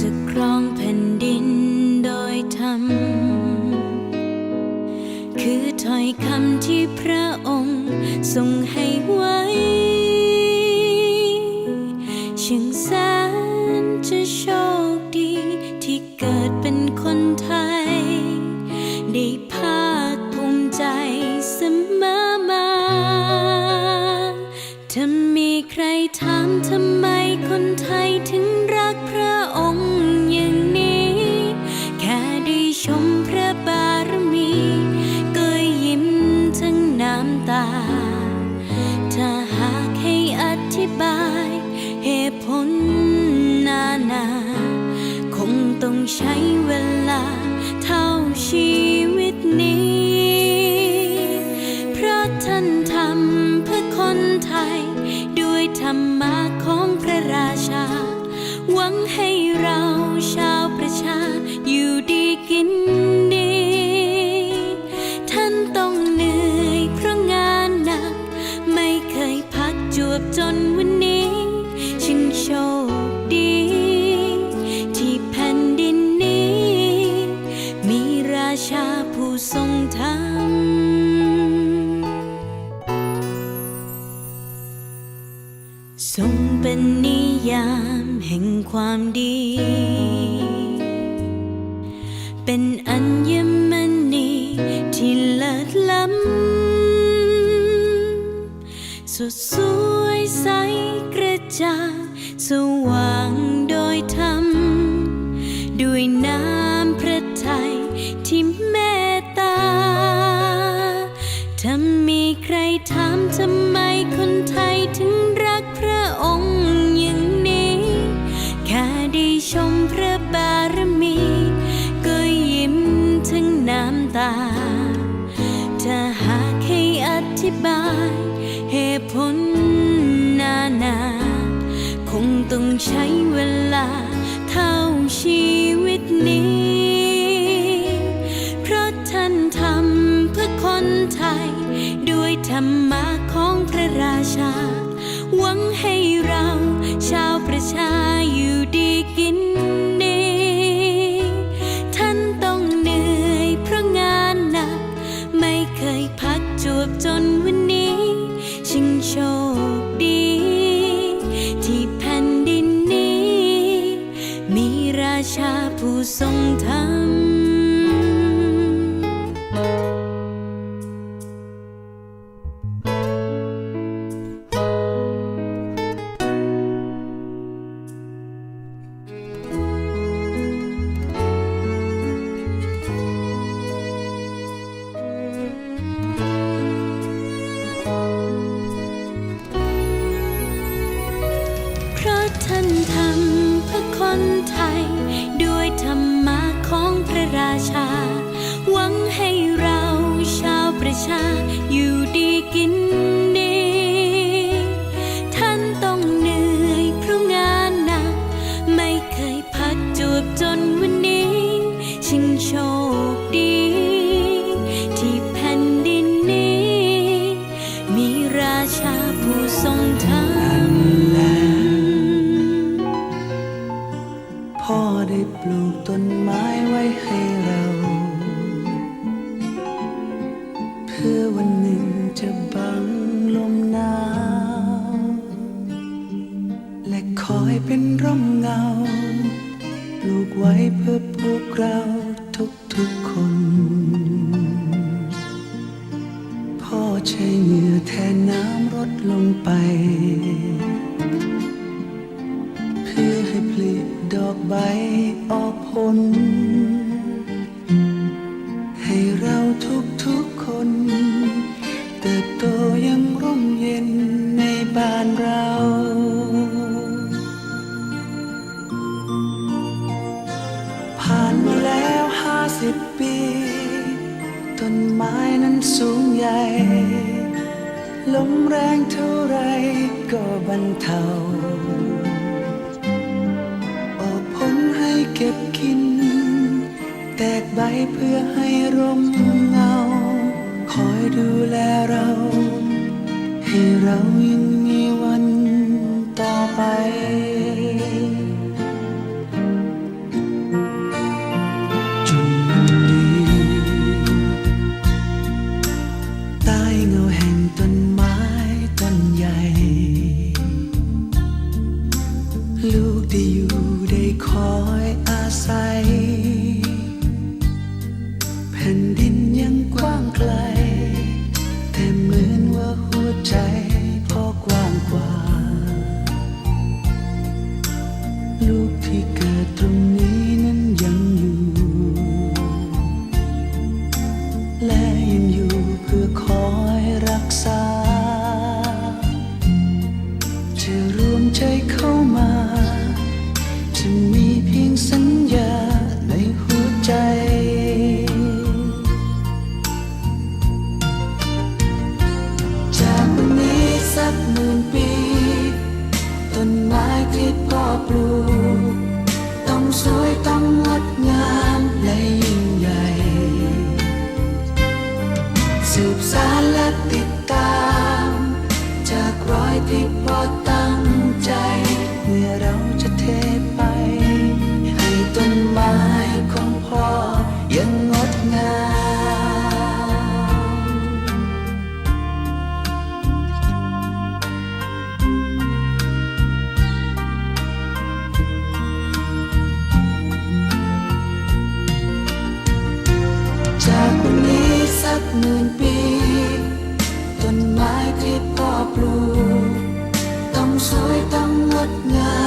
จะครองแผ่นดินโดยธรรม คือถ้อยคำที่พระองค์ทรงให้ไว้ช่างสน ให้เราชาวประชาอยู่ดีกิน ทรงเป็นนิยามแห่งความดี เป็นอัญมณีที่เลิศล้ำสดสวยใสกระจ่างสว ต้องใช้เวลาเท่าชีวิตนี้ เพราะท่านทำเพื่อคนไทย ด้วยธรรมะของพระราชาาผู้ ราชาผู้ทรงธรรมพ่อได้ปลูกต้นไม้ไว้ให้เรา เพื่อวันหนึ่งจะบังลมหนาวและคอยเป็นร่มเงา ปลูกไว้เพื่อพวกเรา อแทนน้ำรดลงไป เพื่อให้ผลิดอกใบออกผล ให้เราทุกทุกๆคน เติบโตยังร่มเย็นในบ้านเราผ่านมาแล้วห้าสิบปี ต้นไม้นั้นสูงใหญ่ ลมแรงเท่าไรก็บันเทาออกผลให้เก็บกิน แตกใบเพื่อให้ร่มเงา คอยดูแลเรา ให้เรายังมีวันต่อไปดวงดีใต้เงาแห่งต้น 摘 สืบสารและติดตาม จากรอยที่พ่อตั้งใจ เมื่อเราจะเทไป ให้ต้นไม้ของพ่อยังงดงามจากวันนี้สักหมื่นปี blue tóc rối tâm ngất ngây